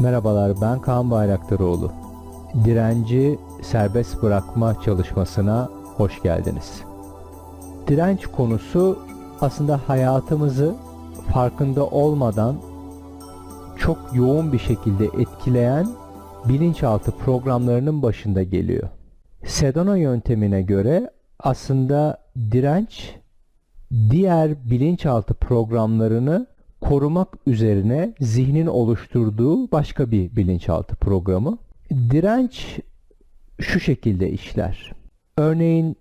Merhabalar ben Kaan Bayraktaroğlu. Direnci serbest bırakma çalışmasına hoş geldiniz. Direnç konusu aslında hayatımızı farkında olmadan çok yoğun bir şekilde etkileyen bilinçaltı programlarının başında geliyor. Sedona yöntemine göre aslında direnç diğer bilinçaltı programlarını korumak üzerine zihnin oluşturduğu başka bir bilinçaltı programı. Direnç şu şekilde işler. Örneğin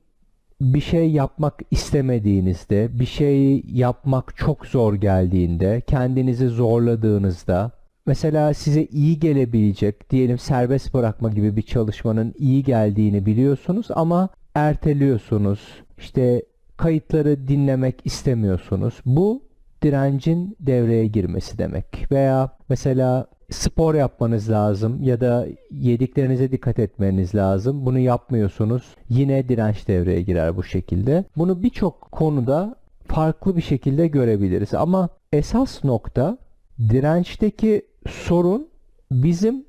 bir şey yapmak istemediğinizde, bir şey yapmak çok zor geldiğinde, kendinizi zorladığınızda, mesela size iyi gelebilecek, diyelim serbest bırakma gibi bir çalışmanın iyi geldiğini biliyorsunuz ama erteliyorsunuz. İşte kayıtları dinlemek istemiyorsunuz. Bu direncin devreye girmesi demek. Veya mesela spor yapmanız lazım ya da yediklerinize dikkat etmeniz lazım. Bunu yapmıyorsunuz. Yine direnç devreye girer bu şekilde. Bunu birçok konuda farklı bir şekilde görebiliriz. Ama esas nokta dirençteki sorun bizim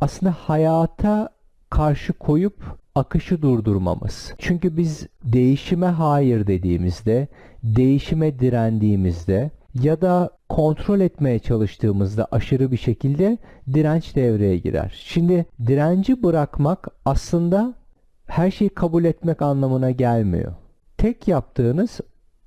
aslında hayata karşı koyup akışı durdurmamız. Çünkü biz değişime hayır dediğimizde, değişime direndiğimizde ya da kontrol etmeye çalıştığımızda aşırı bir şekilde direnç devreye girer. Şimdi direnci bırakmak aslında her şeyi kabul etmek anlamına gelmiyor. Tek yaptığınız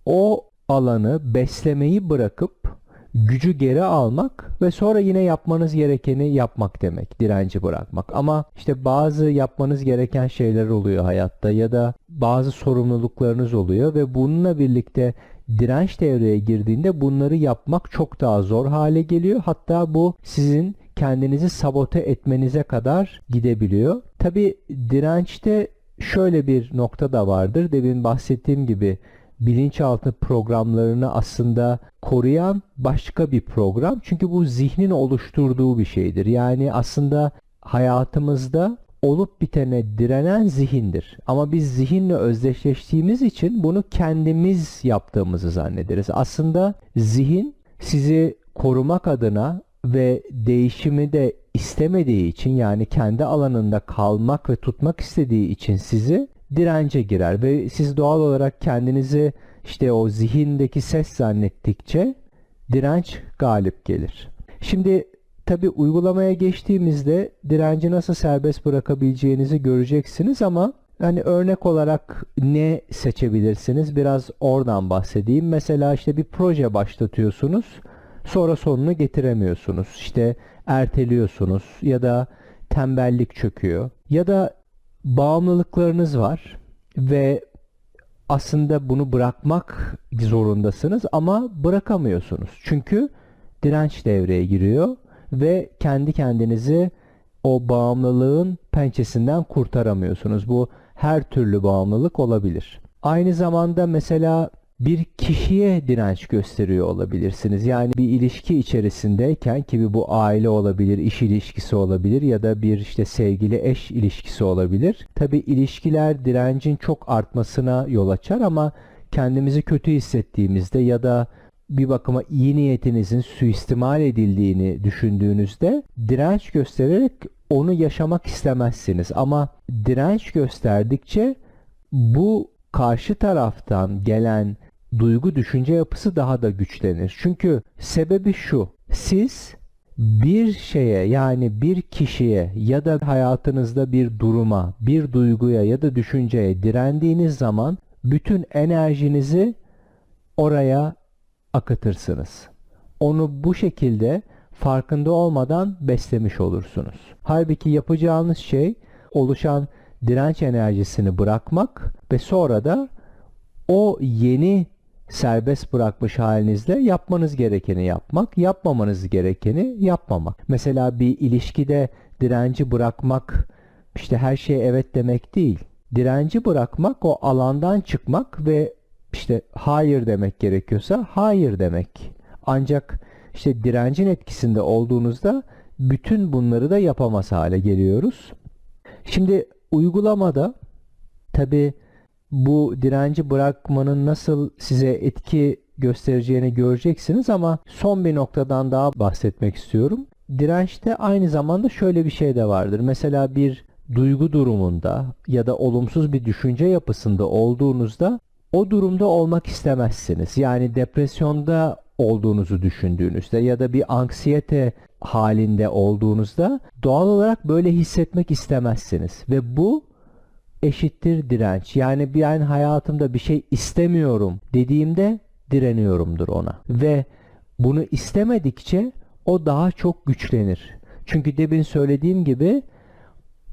o alanı beslemeyi bırakıp gücü geri almak ve sonra yine yapmanız gerekeni yapmak demek. Direnci bırakmak. Ama işte bazı yapmanız gereken şeyler oluyor hayatta ya da bazı sorumluluklarınız oluyor ve bununla birlikte direnç devreye girdiğinde bunları yapmak çok daha zor hale geliyor. Hatta bu sizin kendinizi sabote etmenize kadar gidebiliyor. Tabi dirençte şöyle bir nokta da vardır. Demin bahsettiğim gibi bilinçaltı programlarını aslında koruyan başka bir program. Çünkü bu zihnin oluşturduğu bir şeydir. Yani aslında hayatımızda olup bitene direnen zihindir. Ama biz zihinle özdeşleştiğimiz için bunu kendimiz yaptığımızı zannederiz. Aslında zihin sizi korumak adına ve değişimi de istemediği için yani kendi alanında kalmak ve tutmak istediği için sizi dirence girer ve siz doğal olarak kendinizi işte o zihindeki ses zannettikçe direnç galip gelir. Şimdi tabi uygulamaya geçtiğimizde direnci nasıl serbest bırakabileceğinizi göreceksiniz ama yani örnek olarak ne seçebilirsiniz? Biraz oradan bahsedeyim. Mesela işte bir proje başlatıyorsunuz. Sonra sonunu getiremiyorsunuz. İşte erteliyorsunuz ya da tembellik çöküyor. Ya da bağımlılıklarınız var ve aslında bunu bırakmak zorundasınız ama bırakamıyorsunuz. Çünkü direnç devreye giriyor ve kendi kendinizi o bağımlılığın pençesinden kurtaramıyorsunuz. Bu her türlü bağımlılık olabilir. Aynı zamanda mesela bir kişiye direnç gösteriyor olabilirsiniz. Yani bir ilişki içerisindeyken ki bu aile olabilir, iş ilişkisi olabilir ya da bir işte sevgili eş ilişkisi olabilir. Tabi ilişkiler direncin çok artmasına yol açar ama kendimizi kötü hissettiğimizde ya da bir bakıma iyi niyetinizin suistimal edildiğini düşündüğünüzde direnç göstererek onu yaşamak istemezsiniz. Ama direnç gösterdikçe bu karşı taraftan gelen duygu düşünce yapısı daha da güçlenir. Çünkü sebebi şu. Siz bir şeye yani bir kişiye ya da hayatınızda bir duruma, bir duyguya ya da düşünceye direndiğiniz zaman bütün enerjinizi oraya akıtırsınız. Onu bu şekilde farkında olmadan beslemiş olursunuz. Halbuki yapacağınız şey oluşan direnç enerjisini bırakmak ve sonra da o yeni serbest bırakmış halinizle yapmanız gerekeni yapmak, yapmamanız gerekeni yapmamak. Mesela bir ilişkide direnci bırakmak işte her şeye evet demek değil. Direnci bırakmak o alandan çıkmak ve işte hayır demek gerekiyorsa hayır demek. Ancak işte direncin etkisinde olduğunuzda bütün bunları da yapamaz hale geliyoruz. Şimdi uygulamada tabi bu direnci bırakmanın nasıl size etki göstereceğini göreceksiniz ama son bir noktadan daha bahsetmek istiyorum. dirençte aynı zamanda şöyle bir şey de vardır. Mesela bir duygu durumunda ya da olumsuz bir düşünce yapısında olduğunuzda o durumda olmak istemezsiniz. Yani depresyonda olduğunuzu düşündüğünüzde ya da bir anksiyete halinde olduğunuzda doğal olarak böyle hissetmek istemezsiniz. Ve bu eşittir direnç. Yani ben hayatımda bir şey istemiyorum dediğimde direniyorumdur ona. Ve bunu istemedikçe o daha çok güçlenir. Çünkü demin söylediğim gibi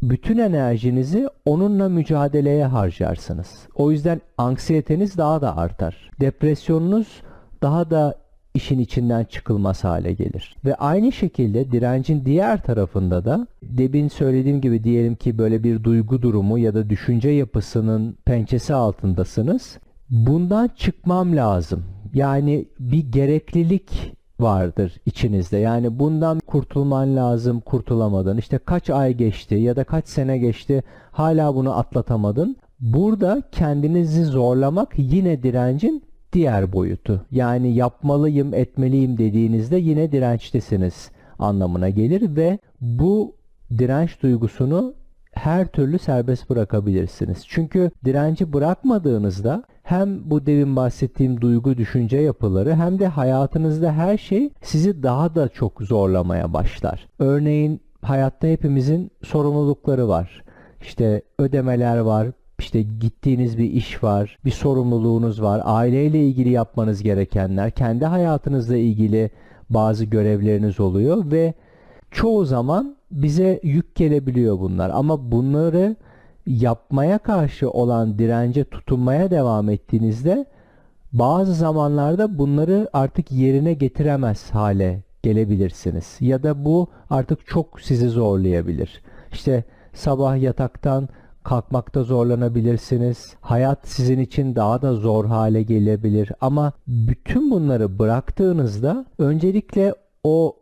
bütün enerjinizi onunla mücadeleye harcarsınız. O yüzden anksiyeteniz daha da artar. Depresyonunuz daha da işin içinden çıkılmaz hale gelir. Ve aynı şekilde direncin diğer tarafında da demin söylediğim gibi diyelim ki böyle bir duygu durumu ya da düşünce yapısının pençesi altındasınız. Bundan çıkmam lazım. Yani bir gereklilik vardır içinizde. Yani bundan kurtulman lazım kurtulamadın. İşte kaç ay geçti ya da kaç sene geçti hala bunu atlatamadın. Burada kendinizi zorlamak yine direncin diğer boyutu. Yani yapmalıyım, etmeliyim dediğinizde yine dirençtesiniz anlamına gelir ve bu direnç duygusunu her türlü serbest bırakabilirsiniz. Çünkü direnci bırakmadığınızda hem bu devin bahsettiğim duygu düşünce yapıları hem de hayatınızda her şey sizi daha da çok zorlamaya başlar. Örneğin hayatta hepimizin sorumlulukları var. İşte ödemeler var, işte gittiğiniz bir iş var, bir sorumluluğunuz var, aileyle ilgili yapmanız gerekenler, kendi hayatınızla ilgili bazı görevleriniz oluyor ve çoğu zaman bize yük gelebiliyor bunlar. Ama bunları yapmaya karşı olan dirence tutunmaya devam ettiğinizde bazı zamanlarda bunları artık yerine getiremez hale gelebilirsiniz. Ya da bu artık çok sizi zorlayabilir. İşte sabah yataktan kalkmakta zorlanabilirsiniz. Hayat sizin için daha da zor hale gelebilir. Ama bütün bunları bıraktığınızda öncelikle o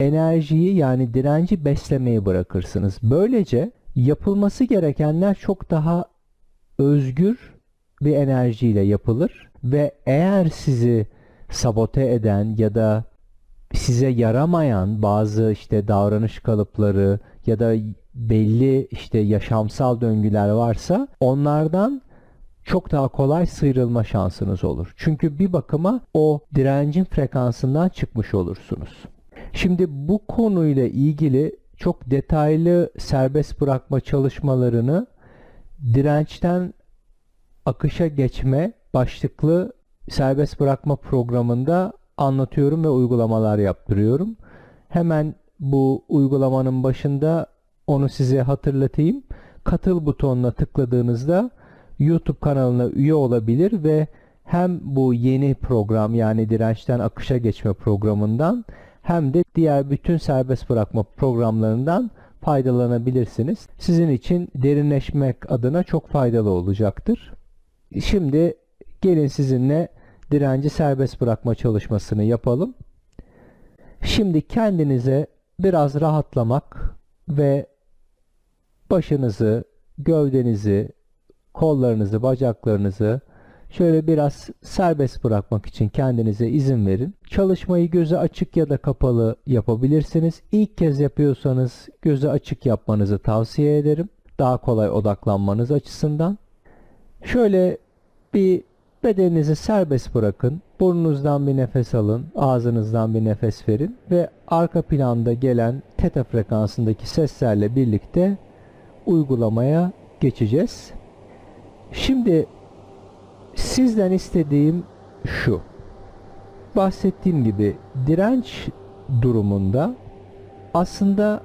enerjiyi yani direnci beslemeyi bırakırsınız. Böylece yapılması gerekenler çok daha özgür bir enerjiyle yapılır ve eğer sizi sabote eden ya da size yaramayan bazı işte davranış kalıpları ya da belli işte yaşamsal döngüler varsa onlardan çok daha kolay sıyrılma şansınız olur. Çünkü bir bakıma o direncin frekansından çıkmış olursunuz. Şimdi bu konuyla ilgili çok detaylı serbest bırakma çalışmalarını dirençten akışa geçme başlıklı serbest bırakma programında anlatıyorum ve uygulamalar yaptırıyorum. Hemen bu uygulamanın başında onu size hatırlatayım. Katıl butonuna tıkladığınızda YouTube kanalına üye olabilir ve hem bu yeni program yani dirençten akışa geçme programından hem de diğer bütün serbest bırakma programlarından faydalanabilirsiniz. Sizin için derinleşmek adına çok faydalı olacaktır. Şimdi gelin sizinle direnci serbest bırakma çalışmasını yapalım. Şimdi kendinize biraz rahatlamak ve başınızı, gövdenizi, kollarınızı, bacaklarınızı şöyle biraz serbest bırakmak için kendinize izin verin. Çalışmayı gözü açık ya da kapalı yapabilirsiniz. İlk kez yapıyorsanız gözü açık yapmanızı tavsiye ederim. Daha kolay odaklanmanız açısından. Şöyle bir bedeninizi serbest bırakın. Burnunuzdan bir nefes alın, ağzınızdan bir nefes verin ve arka planda gelen teta frekansındaki seslerle birlikte uygulamaya geçeceğiz. Şimdi sizden istediğim şu. Bahsettiğim gibi direnç durumunda aslında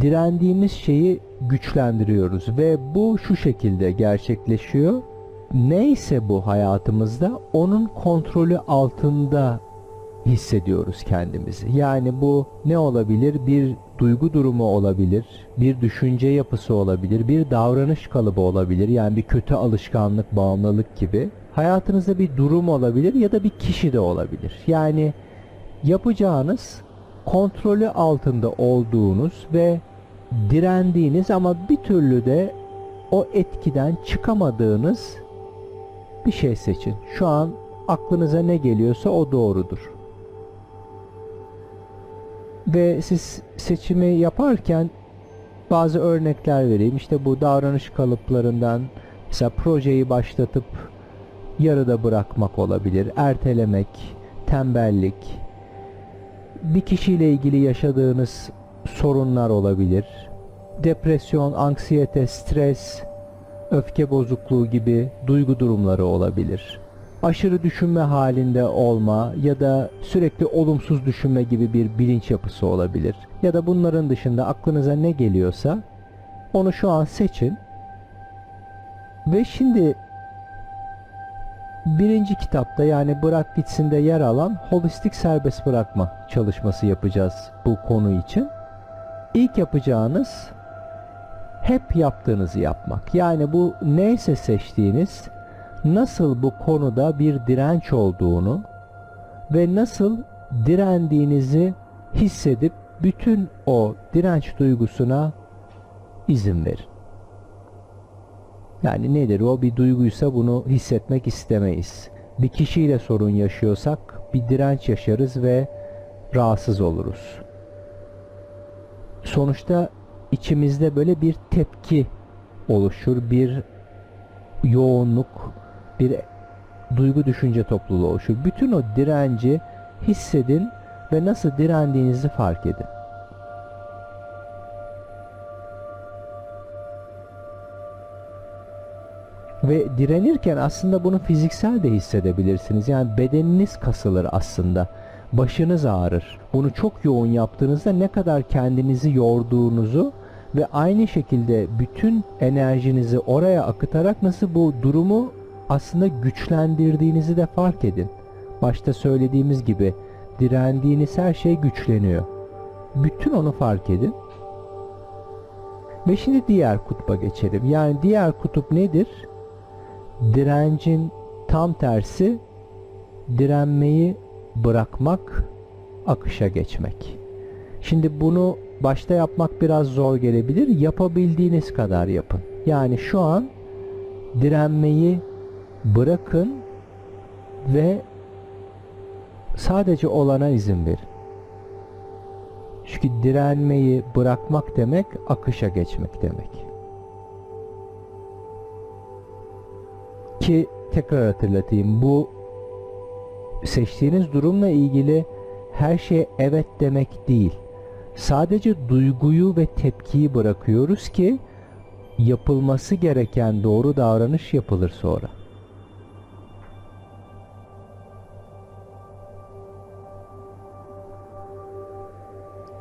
direndiğimiz şeyi güçlendiriyoruz ve bu şu şekilde gerçekleşiyor. Neyse bu hayatımızda onun kontrolü altında hissediyoruz kendimizi. Yani bu ne olabilir? Bir duygu durumu olabilir, bir düşünce yapısı olabilir, bir davranış kalıbı olabilir. Yani bir kötü alışkanlık, bağımlılık gibi. Hayatınızda bir durum olabilir ya da bir kişi de olabilir. Yani yapacağınız kontrolü altında olduğunuz ve direndiğiniz ama bir türlü de o etkiden çıkamadığınız bir şey seçin. Şu an aklınıza ne geliyorsa o doğrudur. Ve siz seçimi yaparken bazı örnekler vereyim. İşte bu davranış kalıplarından mesela projeyi başlatıp yarıda bırakmak olabilir, ertelemek, tembellik, bir kişiyle ilgili yaşadığınız sorunlar olabilir. Depresyon, anksiyete, stres, öfke bozukluğu gibi duygu durumları olabilir. Aşırı düşünme halinde olma ya da sürekli olumsuz düşünme gibi bir bilinç yapısı olabilir. Ya da bunların dışında aklınıza ne geliyorsa onu şu an seçin. Ve şimdi birinci kitapta yani Bırak Gitsin'de yer alan holistik serbest bırakma çalışması yapacağız bu konu için. İlk yapacağınız hep yaptığınızı yapmak. Yani bu neyse seçtiğiniz nasıl bu konuda bir direnç olduğunu ve nasıl direndiğinizi hissedip bütün o direnç duygusuna izin verin. Yani nedir o bir duyguysa bunu hissetmek istemeyiz. Bir kişiyle sorun yaşıyorsak bir direnç yaşarız ve rahatsız oluruz. Sonuçta içimizde böyle bir tepki oluşur, bir yoğunluk, bir duygu düşünce topluluğu oluşur. Bütün o direnci hissedin ve nasıl direndiğinizi fark edin. Ve direnirken aslında bunu fiziksel de hissedebilirsiniz. Yani bedeniniz kasılır aslında. Başınız ağrır. Bunu çok yoğun yaptığınızda ne kadar kendinizi yorduğunuzu ve aynı şekilde bütün enerjinizi oraya akıtarak nasıl bu durumu aslında güçlendirdiğinizi de fark edin. Başta söylediğimiz gibi direndiğiniz her şey güçleniyor. Bütün onu fark edin. Ve şimdi diğer kutba geçelim. Yani diğer kutup nedir? Direncin tam tersi direnmeyi bırakmak, akışa geçmek. Şimdi bunu başta yapmak biraz zor gelebilir. Yapabildiğiniz kadar yapın. Yani şu an direnmeyi bırakın ve sadece olana izin verin. Çünkü direnmeyi bırakmak demek akışa geçmek demek. Ki tekrar hatırlatayım bu seçtiğiniz durumla ilgili her şeye evet demek değil. Sadece duyguyu ve tepkiyi bırakıyoruz ki yapılması gereken doğru davranış yapılır sonra.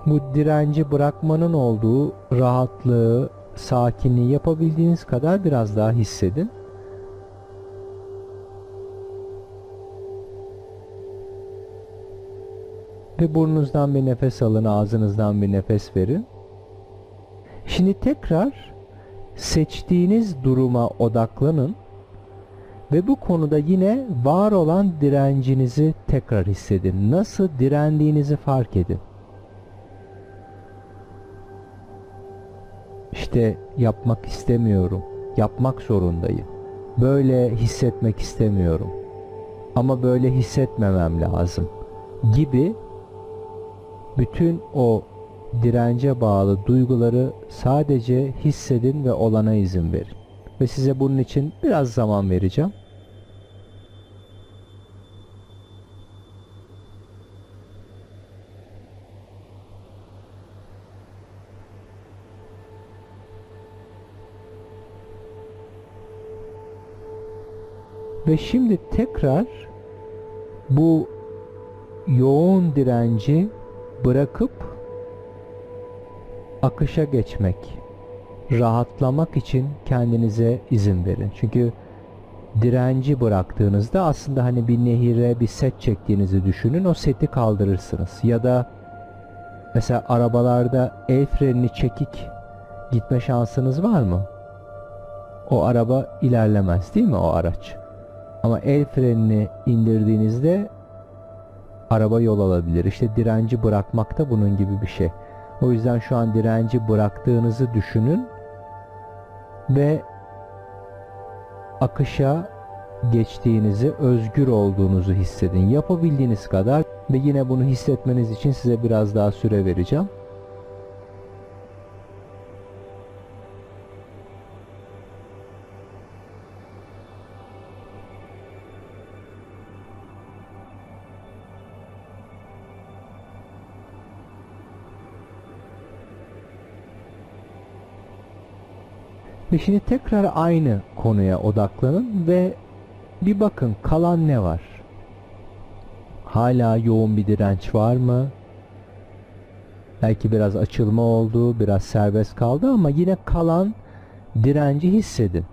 Bu direnci bırakmanın olduğu rahatlığı, sakinliği yapabildiğiniz kadar biraz daha hissedin. Ve burnunuzdan bir nefes alın, ağzınızdan bir nefes verin. Şimdi tekrar seçtiğiniz duruma odaklanın ve bu konuda yine var olan direncinizi tekrar hissedin. Nasıl direndiğinizi fark edin. İşte yapmak istemiyorum. Yapmak zorundayım. Böyle hissetmek istemiyorum. Ama böyle hissetmemem lazım gibi bütün o dirence bağlı duyguları sadece hissedin ve olana izin verin. Ve size bunun için biraz zaman vereceğim. Ve şimdi tekrar bu yoğun direnci bırakıp akışa geçmek, rahatlamak için kendinize izin verin. Çünkü direnci bıraktığınızda aslında hani bir nehire bir set çektiğinizi düşünün. O seti kaldırırsınız. Ya da mesela arabalarda el frenini çekik gitme şansınız var mı? O araba ilerlemez değil mi o araç? Ama el frenini indirdiğinizde araba yol alabilir. İşte direnci bırakmak da bunun gibi bir şey. O yüzden şu an direnci bıraktığınızı düşünün ve akışa geçtiğinizi, özgür olduğunuzu hissedin. Yapabildiğiniz kadar ve yine bunu hissetmeniz için size biraz daha süre vereceğim. Ve şimdi tekrar aynı konuya odaklanın ve bir bakın kalan ne var? Hala yoğun bir direnç var mı? Belki biraz açılma oldu, biraz serbest kaldı ama yine kalan direnci hissedin.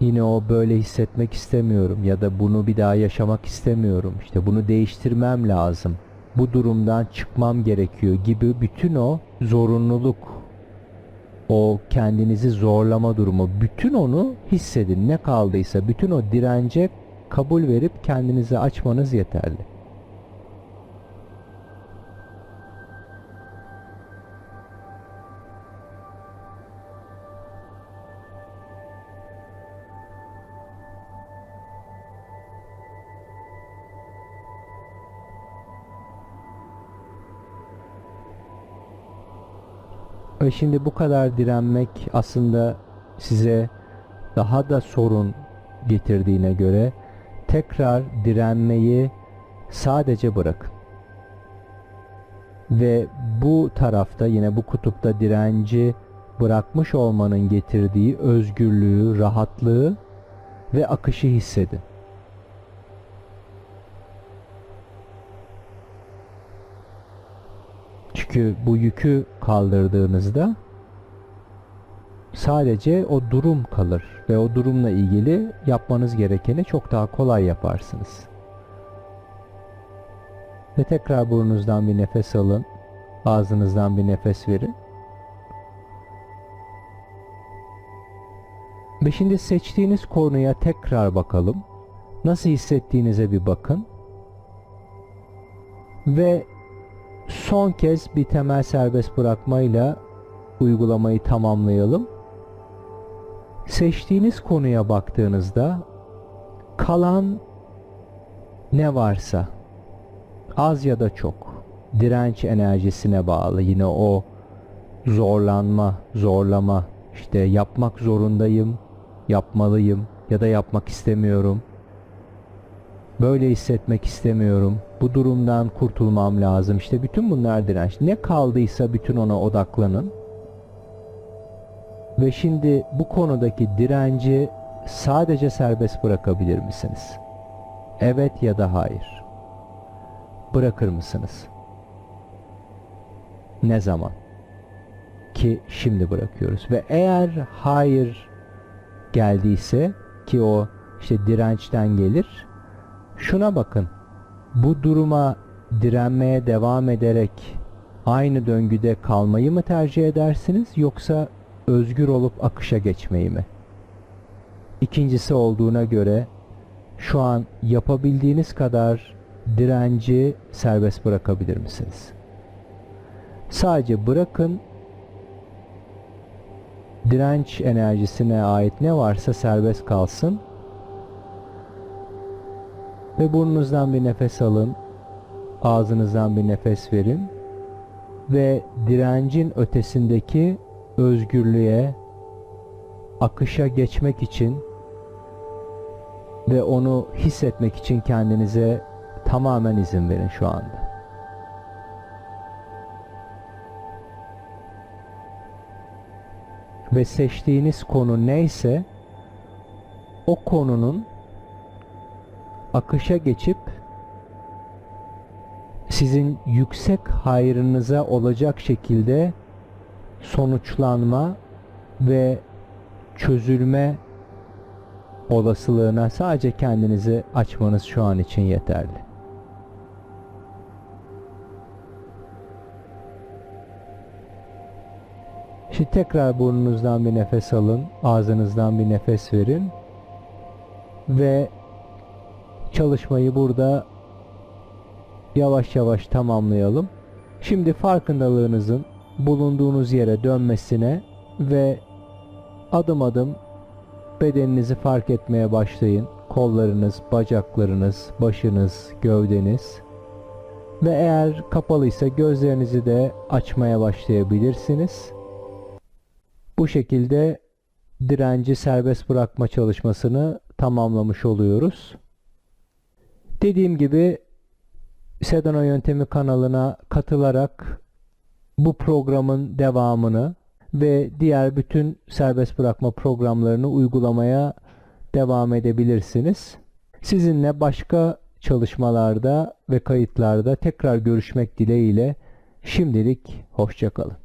Yine o böyle hissetmek istemiyorum ya da bunu bir daha yaşamak istemiyorum. İşte bunu değiştirmem lazım. Bu durumdan çıkmam gerekiyor gibi bütün o zorunluluk, o kendinizi zorlama durumu, bütün onu hissedin. Ne kaldıysa bütün o dirence kabul verip kendinizi açmanız yeterli. Şimdi bu kadar direnmek aslında size daha da sorun getirdiğine göre tekrar direnmeyi sadece bırakın. Ve bu tarafta yine bu kutupta direnci bırakmış olmanın getirdiği özgürlüğü, rahatlığı ve akışı hissedin. Çünkü bu yükü kaldırdığınızda sadece o durum kalır ve o durumla ilgili yapmanız gerekeni çok daha kolay yaparsınız. Ve tekrar burnunuzdan bir nefes alın. Ağzınızdan bir nefes verin. Ve şimdi seçtiğiniz konuya tekrar bakalım. Nasıl hissettiğinize bir bakın. Ve son kez bir temel serbest bırakmayla uygulamayı tamamlayalım. Seçtiğiniz konuya baktığınızda kalan ne varsa az ya da çok direnç enerjisine bağlı yine o zorlanma, zorlama işte yapmak zorundayım, yapmalıyım ya da yapmak istemiyorum. Böyle hissetmek istemiyorum. Bu durumdan kurtulmam lazım. İşte bütün bunlar direnç. Ne kaldıysa bütün ona odaklanın. Ve şimdi bu konudaki direnci sadece serbest bırakabilir misiniz? Evet ya da hayır. Bırakır mısınız? Ne zaman? Ki şimdi bırakıyoruz. Ve eğer hayır geldiyse ki o işte dirençten gelir. Şuna bakın. Bu duruma direnmeye devam ederek aynı döngüde kalmayı mı tercih edersiniz yoksa özgür olup akışa geçmeyi mi? İkincisi olduğuna göre şu an yapabildiğiniz kadar direnci serbest bırakabilir misiniz? Sadece bırakın direnç enerjisine ait ne varsa serbest kalsın ve burnunuzdan bir nefes alın, ağzınızdan bir nefes verin ve direncin ötesindeki özgürlüğe, akışa geçmek için ve onu hissetmek için kendinize tamamen izin verin şu anda. Ve seçtiğiniz konu neyse o konunun akışa geçip sizin yüksek hayrınıza olacak şekilde sonuçlanma ve çözülme olasılığına sadece kendinizi açmanız şu an için yeterli. Şimdi tekrar burnunuzdan bir nefes alın, ağzınızdan bir nefes verin ve çalışmayı burada yavaş yavaş tamamlayalım. Şimdi farkındalığınızın bulunduğunuz yere dönmesine ve adım adım bedeninizi fark etmeye başlayın. kollarınız, bacaklarınız, başınız, gövdeniz ve eğer kapalıysa gözlerinizi de açmaya başlayabilirsiniz. Bu şekilde direnci serbest bırakma çalışmasını tamamlamış oluyoruz. Dediğim gibi Sedano Yöntemi kanalına katılarak bu programın devamını ve diğer bütün serbest bırakma programlarını uygulamaya devam edebilirsiniz. Sizinle başka çalışmalarda ve kayıtlarda tekrar görüşmek dileğiyle şimdilik hoşçakalın.